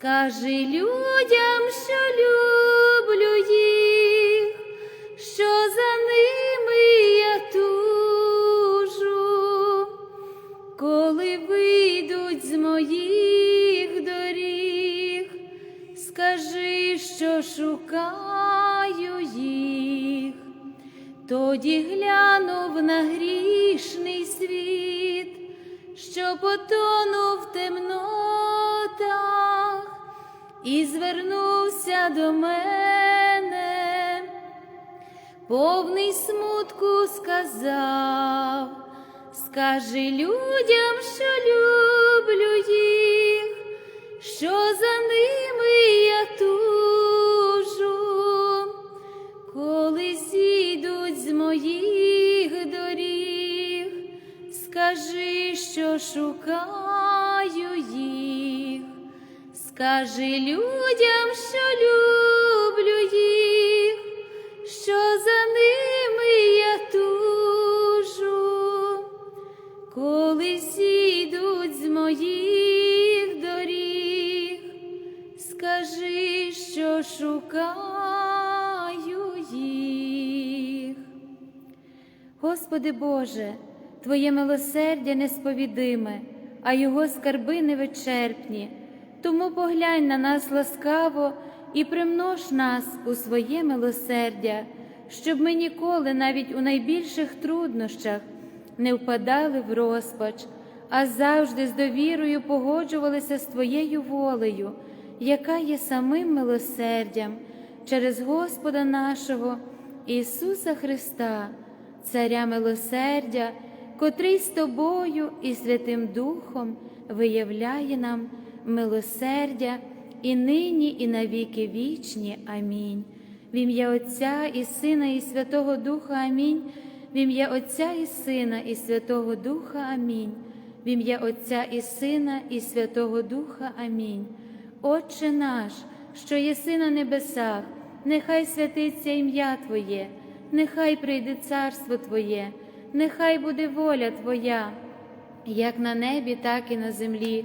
скажи людям, що люблю їх, що за ними я тужу, коли вийдуть з моїх доріг, скажи, що шукаю їх, тоді глянув на грішний світ, що потонув в темнотах, і звернувся до мене. Повний смутку сказав, скажи людям, що люблю Скажи людям, що люблю їх, що за ними я тужу, коли зійдуть з моїх доріг, скажи, що шукаю їх. Господи Боже, Твоє милосердя несповідиме, а Його скарби невичерпні. Тому поглянь на нас ласкаво і примнож нас у своє милосердя, щоб ми ніколи, навіть у найбільших труднощах, не впадали в розпач, а завжди з довірою погоджувалися з Твоєю волею, яка є самим милосердям через Господа нашого Ісуса Христа, Царя милосердя, котрий з Тобою і Святим Духом виявляє нам милосердя і нині, і навіки вічні. Амінь. В ім'я Отця і Сина, і Святого Духа Амінь. В ім'я Отця і Сина, і Святого Духа Амінь. В ім'я Отця і Сина, і Святого Духа Амінь. Отче наш, що єси на небесах, нехай святиться ім'я Твоє, нехай прийде царство Твоє, нехай буде воля Твоя, як на небі, так і на землі.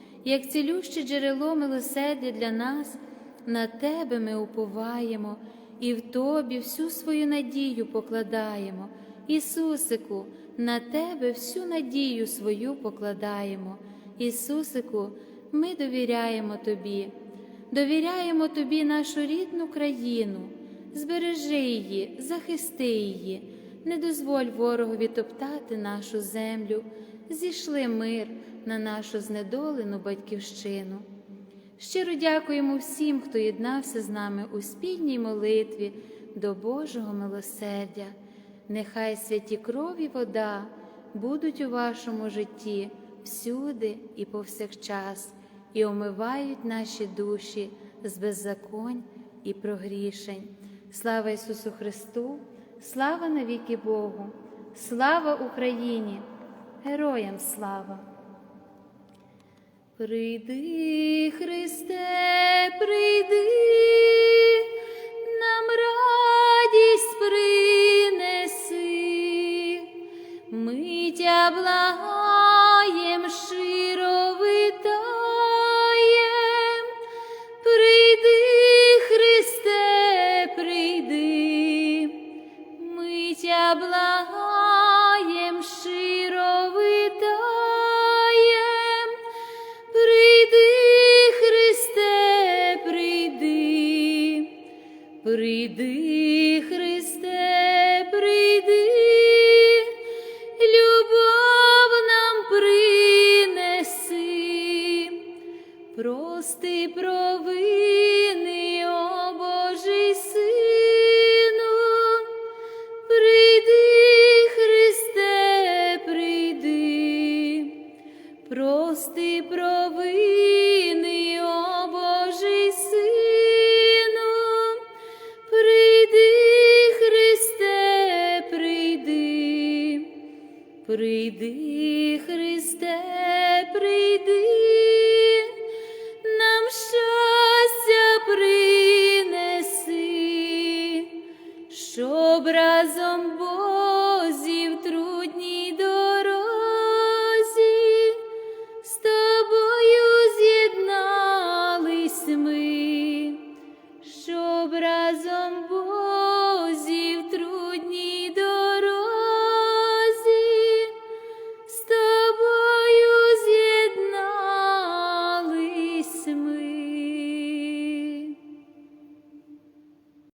як цілюще джерело милосердя для нас, на Тебе ми уповаємо і в Тобі всю свою надію покладаємо. Ісусику, на Тебе всю надію свою покладаємо. Ісусику, ми довіряємо Тобі, довіряємо Тобі нашу рідну країну, збережи її, захисти її, не дозволь ворогові топтати нашу землю, зійшли мир на нашу знедолену батьківщину. Щиро дякуємо всім, хто єднався з нами у спільній молитві до Божого милосердя. Нехай святі кров і вода будуть у вашому житті всюди і повсякчас, і омивають наші душі з беззаконь і прогрішень. Слава Ісусу Христу, слава навіки Богу, слава Україні, героям слава! Прийди, Христе, прийди, нам радість принеси, ми тя благаєм, yazım bu